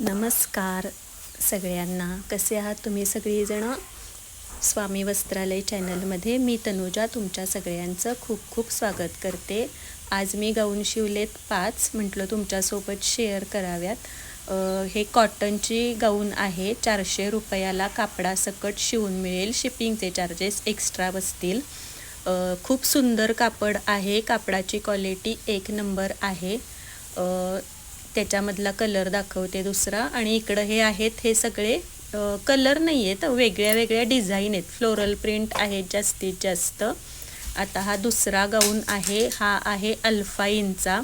नमस्कार सगळ्यांना. कसे आहात तुम्ही सगळीजणं? स्वामी वस्त्रालय चॅनलमध्ये मी तनुजा तुमच्या सगळ्यांचं खूप खूप स्वागत करते. आज मी गाऊन शिवलेत पाच म्हटलं तुमच्यासोबत शेअर कराव्यात. हे कॉटनची गाऊन आहे. चारशे रुपयाला कापडासकट शिवून मिळेल. शिपिंगचे चार्जेस एक्स्ट्रा बसतील. खूप सुंदर कापड आहे. कापडाची क्वालिटी एक नंबर आहे. त्याच्यामधला कलर दाखवते दुसरा. आणि इकडं हे आहेत हे सगळे कलर नाही आहेत वेगळ्या वेगळ्या डिझाईन आहेत. फ्लोरल प्रिंट आहेत जास्तीत जास्त. आता हा दुसरा गाऊन आहे हा आहे अल्फाईनचा.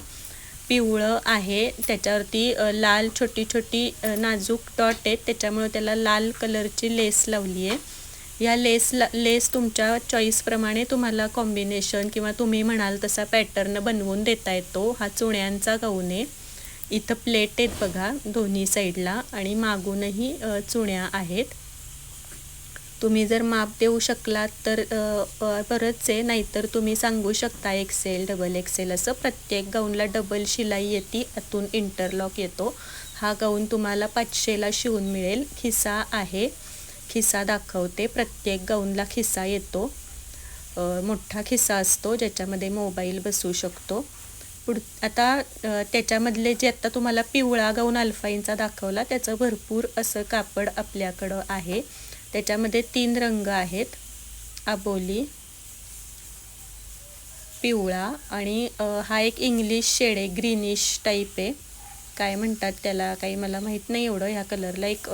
पिवळं आहे त्याच्यावरती लाल छोटी छोटी नाजूक डॉट आहेत. त्याच्यामुळे त्याला लाल कलरची लेस लावली आहे या लेस लेस तुमच्या चॉईसप्रमाणे तुम्हाला कॉम्बिनेशन किंवा तुम्ही म्हणाल तसा पॅटर्न बनवून देता येतो. हा चुण्यांचा गाऊन आहे. इथं प्लेट आहेत बघा दोन्ही साईडला आणि मागूनही चुण्या आहेत. तुम्ही जर माप देऊ शकलात तर परत आहे. नाहीतर तुम्ही सांगू शकता एक्सेल डबल एक्सेल असं. प्रत्येक गाऊनला डबल शिलाई येते आतून इंटरलॉक येतो. हा गाऊन तुम्हाला पाचशेला शिवून मिळेल. खिसा आहे. खिसा दाखवते. प्रत्येक गाऊनला खिसा येतो. मोठा खिसा असतो ज्याच्यामध्ये मोबाईल बसू शकतो. पुढ आता त्याच्यामधले जे आत्ता तुम्हाला पिवळा गाऊन अल्फाईनचा दाखवला त्याचं भरपूर असं कापड आपल्याकडं आहे. त्याच्यामध्ये तीन रंग आहेत. आबोली पिवळा आणि हा एक इंग्लिश शेड आहे ग्रीनिश टाईप आहे. काय म्हणतात त्याला काही मला माहीत नाही एवढं ह्या कलरला एक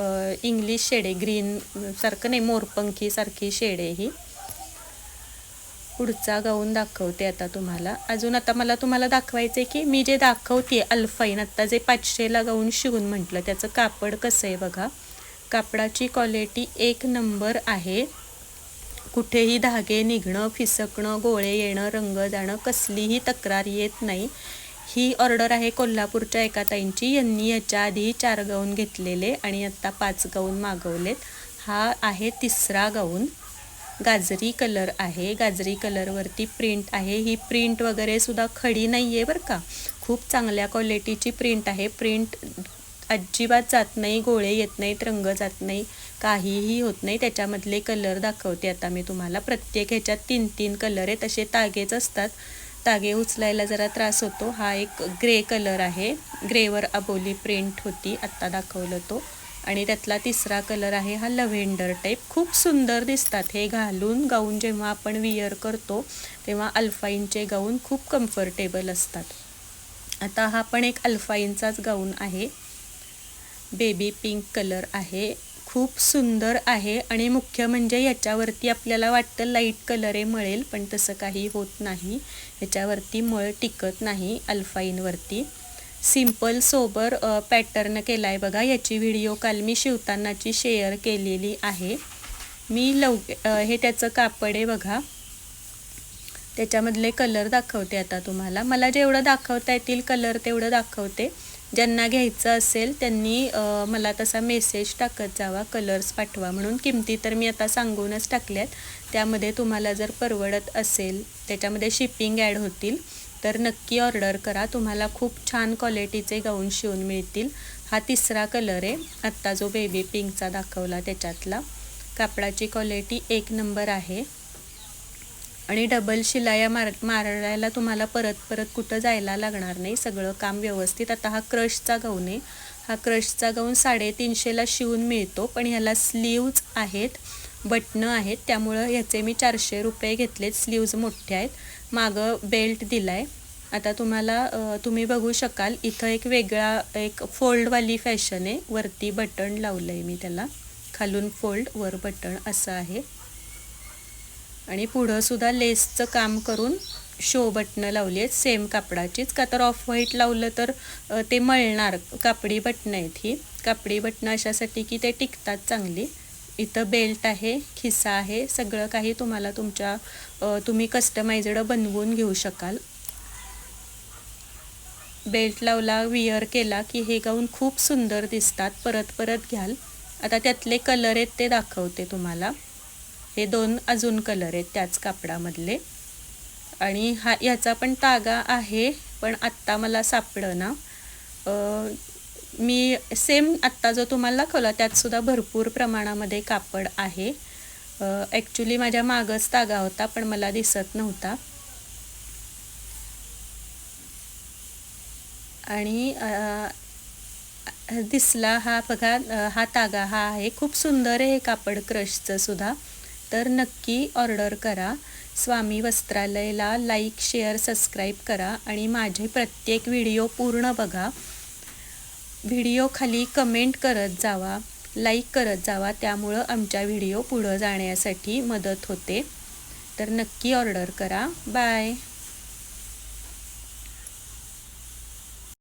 इंग्लिश शेड आहे ग्रीन सारखं नाही मोरपंखीसारखी शेड आहे ही. पुढचा गाऊन दाखवते आता तुम्हाला. अजून आता मला तुम्हाला दाखवायचं आहे की मी जे दाखवते अल्फाईन आत्ता जे पाचशेला गाऊन शिवून म्हटलं त्याचं कापड कसं आहे बघा. कापडाची क्वालिटी एक नंबर आहे. कुठेही धागे निघणं फिसकणं गोळे येणं रंग जाणं कसलीही तक्रार येत नाही. ही ऑर्डर आहे कोल्हापूरच्या एका ताईंची. यांनी याच्या आधी चार गाऊन घेतलेले आणि आत्ता पाच गाऊन मागवलेत. हा आहे तिसरा गाऊन. गाजरी कलर आहे. गाजरी कलरवरती प्रिंट आहे. ही प्रिंट वगैरे सुद्धा खडी नाही आहे बरं का. खूप चांगल्या क्वालिटीची प्रिंट आहे. प्रिंट अजिबात जात नाही गोळे येत नाहीत रंग जात नाही काहीही होत नाही. त्याच्यामधले कलर दाखवते आता मी तुम्हाला. प्रत्येक ह्याच्यात तीन तीन कलर आहेत. असे तागेच असतात. तागे उचलायला जरा त्रास होतो. हा एक ग्रे कलर आहे. ग्रेवर अबोली प्रिंट होती. आत्ता दाखवलं तो. आणि त्यातला तिसरा कलर आहे हा लव्हेंडर टाईप. खूप सुंदर दिसतात हे घालून. गाऊन जेव्हा आपण विअर करतो तेव्हा अल्फाईनचे गाऊन खूप कम्फर्टेबल असतात. आता हा पण एक अल्फाईनचाच गाऊन आहे. बेबी पिंक कलर आहे. खूप सुंदर आहे आणि मुख्य म्हणजे याच्यावरती आपल्याला वाटतं लाइट कलर आहे मळेल पण तसं काही होत नाही. याच्यावरती मळ टिकत नाही अल्फाईनवरती. सिंपल सोबर पॅटर्न केला आहे बघा. याची व्हिडिओ काल मी शिवतानाची शेअर केलेली आहे. मी लव हे त्याचं कापड आहे बघा. त्याच्यामधले कलर दाखवते आता तुम्हाला. मला जेवढं दाखवता येतील कलर तेवढं दाखवते. ज्यांना घ्यायचं असेल त्यांनी मला तसा मेसेज टाकत जावा कलर्स पाठवा म्हणून. किमती तर मी आता सांगूनच टाकल्यात. त्यामध्ये तुम्हाला जर परवडत असेल त्याच्यामध्ये शिपिंग ॲड होतील. तर नक्की ऑर्डर करा. तुम्हाला खूप छान क्वालिटीचे गाऊन शिवून मिळतील. हा तिसरा कलर आहे. आत्ता जो बेबी पिंकचा दाखवला त्याच्यातला. कापडाची क्वालिटी एक नंबर आहे. आणि डबल शिलाया मार मारायला तुम्हाला परत परत कुठं जायला लागणार नाही. सगळं काम व्यवस्थित. आता हा क्रशचा गाऊन आहे. हा क्रशचा गाऊन साडेतीनशेला शिवून मिळतो. पण ह्याला स्लीव्ज आहेत. बटणं आहेत. त्यामुळं ह्याचे मी चारशे रुपये घेतलेत. स्लीव्ज मोठे आहेत. मागं बेल्ट दिला आहे आता तुम्हाला तुम्ही बघू शकाल इथं एक वेगळा एक फोल्डवाली फॅशन आहे. वरती बटन लावलं आहे मी त्याला. खालून फोल्ड वर बटन असं आहे. आणि पुढंसुद्धा लेसचं काम करून शो बटणं लावली आहेत. सेम कापडाचीच. का तर ऑफ व्हाईट लावलं तर ते मळणार कापडी बटणं आहेत ही. कापडी बटणं अशासाठी की ते टिकतात चांगली. इथं बेल्ट आहे खिसा आहे सगळं काही तुम्हाला तुमच्या तुम्ही कस्टमाइजड बनवून घेऊ शकाल. बेल्ट लावला विअर केला की हे गाऊन खूप सुंदर दिसतात. परत परत घ्याल. आता त्यातले कलर आहेत ते दाखवते तुम्हाला. हे दोन अजून कलर आहेत त्याच कापडामधले. आणि हा ह्याचा पण तागा आहे पण आत्ता मला सापडं ना मी सेम आत्ता जो तुम्हाला दाखवला त्यातसुद्धा भरपूर प्रमाणामध्ये कापड आहे. ॲक्च्युली माझ्या मागच तागा होता पण मला दिसत नव्हता. आणि दिसला हा बघा हा तागा हा आहे. खूप सुंदर आहे हे कापड क्रशचं सुद्धा. तर नक्की ऑर्डर करा. स्वामी वस्त्रालयला लाईक शेअर सबस्क्राईब करा. आणि माझे प्रत्येक व्हिडिओ पूर्ण बघा. व्हिडिओखाली कमेंट करत जावा लाईक करत जावा त्यामुळं आमच्या व्हिडिओ पुढं जाण्यासाठी मदत होते. तर नक्की ऑर्डर करा. बाय.